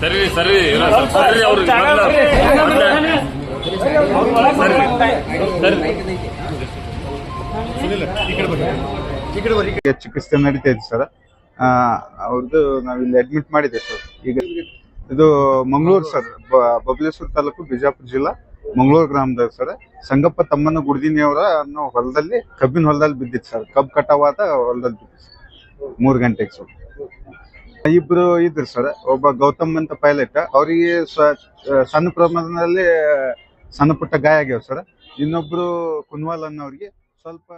ಸರಿ ಸರಿ ಇಲ್ಲ ಸರಿ ಅವ್ರಿಗೆ ಸರಿ ಸರಿ. ಚಿಕಿತ್ಸೆ ನಡೀತಾ ಇದೆ ಸರ್. ಅವ್ರದ್ದು ನಾವಿಲ್ಲಿ ಅಡ್ಮಿಟ್ ಮಾಡಿದೆ ಸರ್ ಈಗ ಇದು ಮಂಗಳೂರು ಸರ್ ಬಬಲೇಶ್ವರ ತಾಲೂಕು ಬಿಜಾಪುರ ಜಿಲ್ಲಾ, ಮಂಗಳೂರು ಗ್ರಾಮದಾಗ ಸರ್ ಸಂಗಪ್ಪ ತಮ್ಮನ ಗುಡ್ದಿನಿಯವರ ಅನ್ನೋ ಹೊಲದಲ್ಲಿ, ಕಬ್ಬಿನ ಹೊಲದಲ್ಲಿ ಬಿದ್ದಿತ್ತು ಸರ್ ಕಬ್ಬು ಕಟಾವಾದ ಹೊಲದಲ್ಲಿ ಬಿದ್ದಿತ್ತು ಸರ್ ಮೂರು ಗಂಟೆಗೆ ಸರ್ ಇಬ್ರು ಇದ್ರು ಸರ್ ಒಬ್ಬ ಗೌತಮ್ ಅಂತ ಪೈಲಟ್ ಅವರಿಗೆ ಸಣ್ಣ ಪ್ರಮಾಣದಲ್ಲಿ ಸಣ್ಣ ಪುಟ್ಟ ಗಾಯ ಆಗ್ಯಾವ ಸರ್ ಇನ್ನೊಬ್ರು ಕುನ್ವಾಲ್ ಅನ್ನೋರಿಗೆ ಸ್ವಲ್ಪ